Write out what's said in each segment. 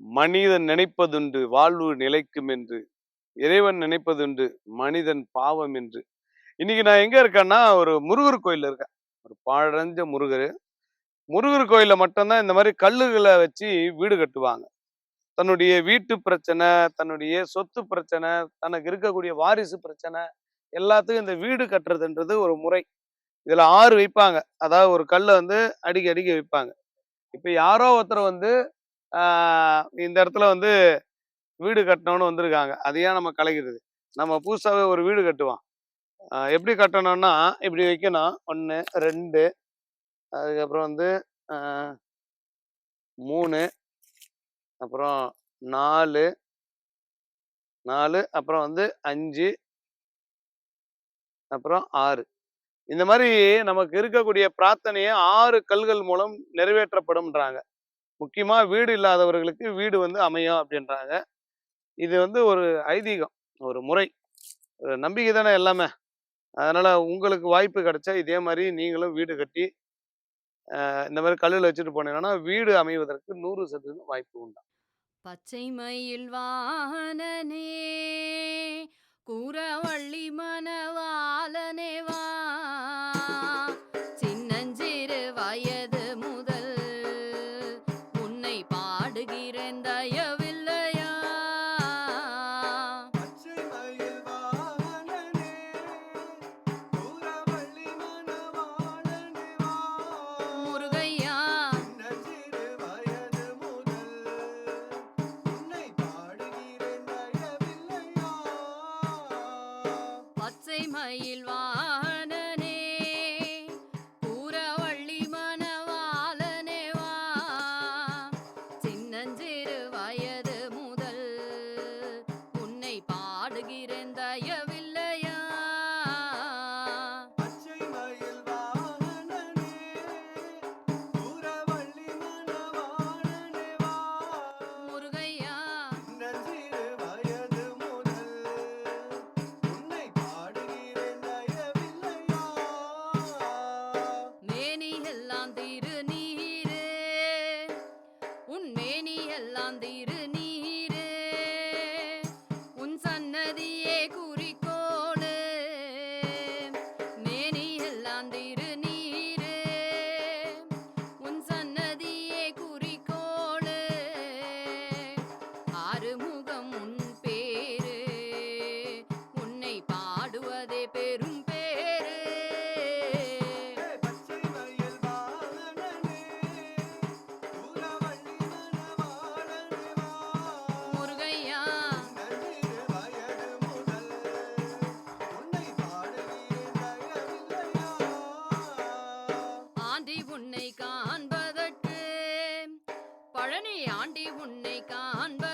மனிதன் நினைப்பதுண்டு வாழ்வு நிலைக்கும் என்று இறைவன் நினைப்பதுண்டு மனிதன் பாவம் என்று இன்னைக்கு நான் எங்க இருக்கேன்னா ஒரு முருகர் கோயில்ல இருக்கேன். ஒரு பாழடைஞ்ச முருகர். முருகர் கோயில்ல மட்டும்தான் இந்த மாதிரி கல்லுகளை வச்சு வீடு கட்டுவாங்க. தன்னுடைய வீட்டு பிரச்சனை தன்னுடைய சொத்து பிரச்சனை தனக்கு இருக்கக்கூடிய வாரிசு பிரச்சனை எல்லாத்துக்கும் இந்த வீடு கட்டுறதுன்றது ஒரு முறை. இதுல ஆறு வைப்பாங்க. அதாவது ஒரு கல்லை வந்து அடிக்க அடிக்க வைப்பாங்க. இப்ப யாரோ ஒருத்தர் வந்து இந்த இடத்துல வந்து வீடு கட்டணும்னு வந்திருக்காங்க. அதையா நம்ம கலைக்கிறது? நம்ம புதுசாகவே ஒரு வீடு கட்டுவோம். எப்படி கட்டணும்னா இப்படி வைக்கணும். ஒன்று ரெண்டு அதுக்கப்புறம் வந்து மூணு அப்புறம் நாலு நாலு அப்புறம் வந்து அஞ்சு அப்புறம் ஆறு. இந்த மாதிரி நமக்கு இருக்கக்கூடிய பிரார்த்தனையை ஆறு கல்கள் மூலம் நிறைவேற்றப்படும்ன்றாங்க. முக்கியமாக வீடு இல்லாதவர்களுக்கு வீடு வந்து அமையும் அப்படின்றாங்க. இது வந்து ஒரு ஐதீகம் ஒரு முறை. ஒரு நம்பிக்கை தானே எல்லாமே. அதனால் உங்களுக்கு வாய்ப்பு கிடைச்சா இதே மாதிரி நீங்களும் வீடு கட்டி இந்த மாதிரி கல்லில் வச்சுட்டு போனீங்கன்னா வீடு அமைவதற்கு நூறு சதவீதம் வாய்ப்பு உண்டா. பச்சை மயில் வாகனனே கூறவள்ளி மணவாளனே வா. சின்னஞ்சிறு வயது பச்சை மயில் உடனே ஆண்டி உன்னை காண்ப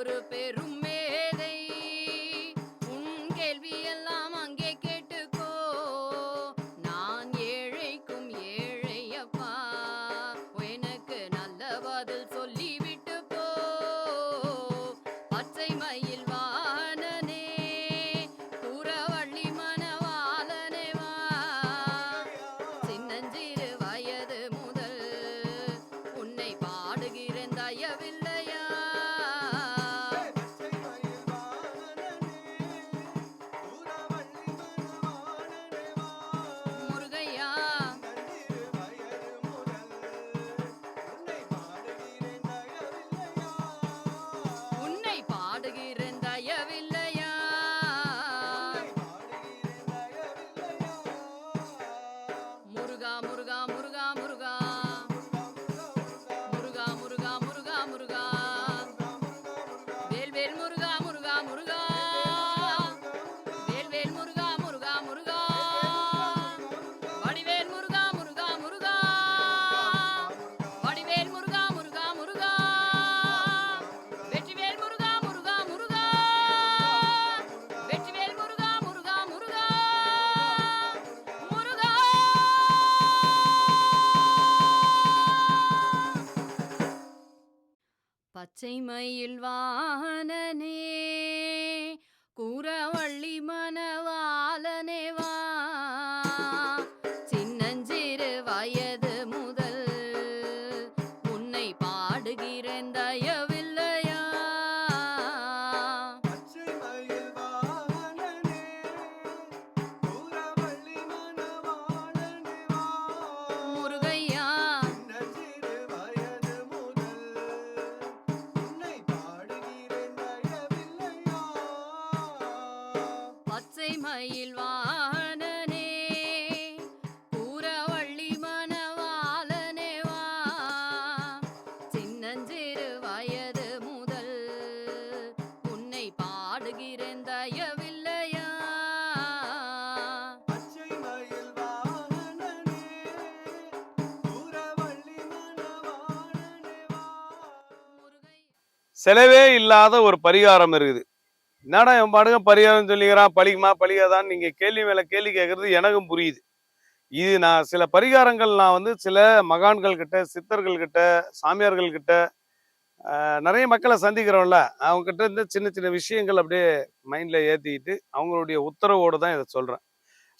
ஒரு பெரும் பச்சை மயில் வாகனனே மயில் வாகனனே கூறவள்ளி மணவாளனே வா. சின்னஞ்சிறு வயது முதல் உன்னை பாடுகிறேன் தயவில்லையா? செலவே இல்லாத ஒரு பரிகாரம் இருக்குது. என்னடா என் பாடுங்க பரிகாரம் சொல்லிக்கிறான் பழிக்குமா பழிக்காதான்னு நீங்க கேள்வி மேல கேள்வி கேட்கறது எனக்கும் புரியுது. இது நான் சில பரிகாரங்கள் நான் வந்து சில மகான்கள் கிட்ட சித்தர்கள் கிட்ட சாமியார்கள் கிட்ட நிறைய மக்களை சந்திக்கிறோம்ல. அவங்க கிட்ட இருந்து சின்ன சின்ன விஷயங்கள் அப்படியே மைண்ட்ல ஏத்திக்கிட்டு அவங்களுடைய உத்தரவோடு தான் இதை சொல்றேன்.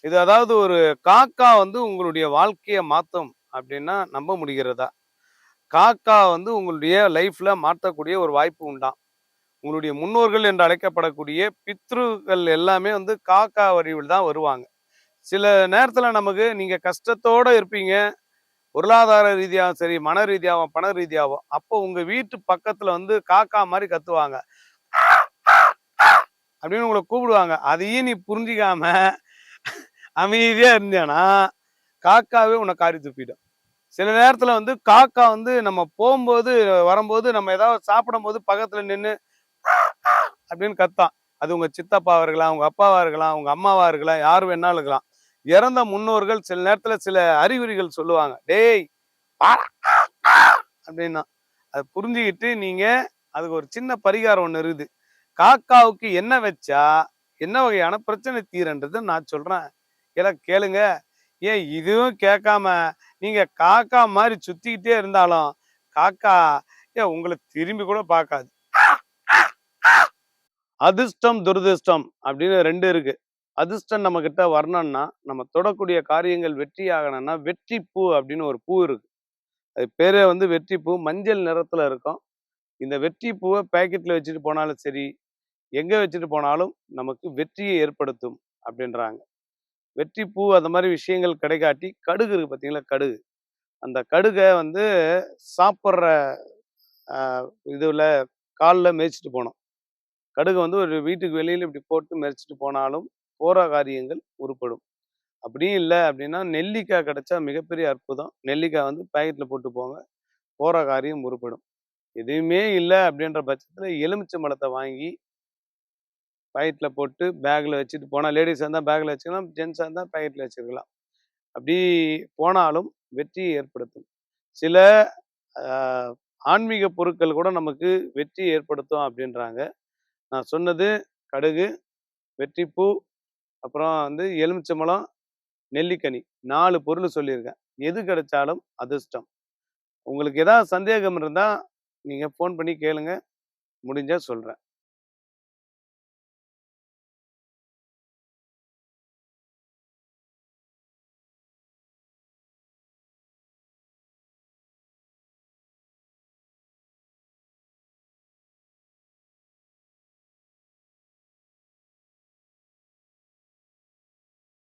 இது அதாவது ஒரு காக்கா வந்து உங்களுடைய வாழ்க்கையை மாற்றும் அப்படின்னா நம்ப முடிகிறதா? காக்கா வந்து உங்களுடைய லைஃப்ல மாற்றக்கூடிய ஒரு வாய்ப்பு உண்டாம் உங்களுடைய முன்னோர்கள் என்று அழைக்கப்படக்கூடிய பித்ருக்கள் எல்லாமே வந்து காக்கா வடிவில் தான் வருவாங்க. சில நேரத்தில் நமக்கு நீங்கள் கஷ்டத்தோடு இருப்பீங்க. பொருளாதார ரீதியாகவும் சரி மன ரீதியாகவும் பண ரீதியாகவும் அப்போ உங்கள் வீட்டு பக்கத்தில் வந்து காக்கா மாதிரி கத்துவாங்க. அப்படின்னு உங்களை கூப்பிடுவாங்க. அதையும் நீ புரிஞ்சிக்காம அமைதியாக இருந்தேன்னா காக்காவே உன்னை காரி துப்பிடும் சில நேரத்தில் வந்து காக்கா வந்து நம்ம போகும்போது வரும்போது நம்ம ஏதாவது சாப்பிடும்போது பக்கத்தில் நின்று அப்படின்னு கத்தான். அது உங்கள் சித்தப்பாவாக இருக்கலாம் உங்கள் அப்பாவாக இருக்கலாம் உங்கள் அம்மாவாக இருக்கலாம் யார் வேணாலும் இருக்கலாம். இறந்த முன்னோர்கள் சில நேரத்தில் சில அறிகுறிகள் சொல்லுவாங்க. டேய் அப்படின்னா. அதை புரிஞ்சுக்கிட்டு நீங்கள் அதுக்கு ஒரு சின்ன பரிகாரம் ஒன்று இருக்குது. காக்காவுக்கு என்ன வச்சா என்ன வகையான பிரச்சனை தீரன்றது நான் சொல்கிறேன் கேள கேளுங்க. ஏன் இதுவும் கேட்காம நீங்கள் காக்கா மாதிரி சுற்றிக்கிட்டே இருந்தாலும் காக்கா ஏன் உங்களை திரும்பி கூட பார்க்காது. அதிர்ஷ்டம் துரதிர்ஷ்டம் அப்படின்னு ரெண்டு இருக்கு. அதிர்ஷ்டம் நம்ம கிட்ட வரணும்னா நம்ம தொடக்கூடிய காரியங்கள் வெற்றி ஆகணும்னா வெற்றி பூ அப்படின்னு ஒரு பூ இருக்கு. அது பேரே வந்து வெற்றி பூ மஞ்சள் நிறத்துல இருக்கும். இந்த வெற்றி பூவை பேக்கெட்ல வச்சுட்டு போனாலும் சரி எங்க வச்சுட்டு போனாலும் நமக்கு வெற்றியை ஏற்படுத்தும் அப்படின்றாங்க. வெற்றி பூ அந்த மாதிரி விஷயங்கள் கிடைக்காட்டி கடுகு இருக்கு பார்த்தீங்களா? கடுகு. அந்த கடுகை வந்து சாப்பிட்ற இதுல காலில் மேய்ச்சிட்டு போனோம் கடுகு வந்து ஒரு வீட்டுக்கு வெளியில் இப்படி போட்டு மெரிச்சிட்டு போனாலும் போகிற காரியங்கள் உருப்படும். அப்படியும் இல்லை அப்படின்னா நெல்லிக்காய் கிடைச்சா மிகப்பெரிய அற்புதம். நெல்லிக்காய் வந்து பேக்கெட்டில் போட்டு போங்க போகிற காரியம் உருப்படும். எதுவுமே இல்லை அப்படின்ற பட்சத்தில் எலுமிச்சை மலத்தை வாங்கி பாக்கெட்டில் போட்டு பேக்கில் வச்சுட்டு போனால் லேடிஸாக இருந்தால் பேக்கில் வச்சுக்கலாம் ஜென்ஸாக இருந்தால் பேக்கெட்டில் வச்சுருக்கலாம். அப்படி போனாலும் வெற்றியை ஏற்படுத்தும். சில ஆன்மீக பொருட்கள் கூட நமக்கு வெற்றி ஏற்படுத்தும் அப்படின்றாங்க. நான் சொன்னது கடுகு வெற்றிப்பூ அப்புறம் வந்து எலுமிச்சம்பழம் நெல்லிக்கனி நாலு பொருள் சொல்லியிருக்கேன். எது கிடைச்சாலும் அதிர்ஷ்டம். உங்களுக்கு ஏதாவது சந்தேகம் இருந்தால் நீங்கள் ஃபோன் பண்ணி கேளுங்க. முடிஞ்சால் சொல்கிறேன்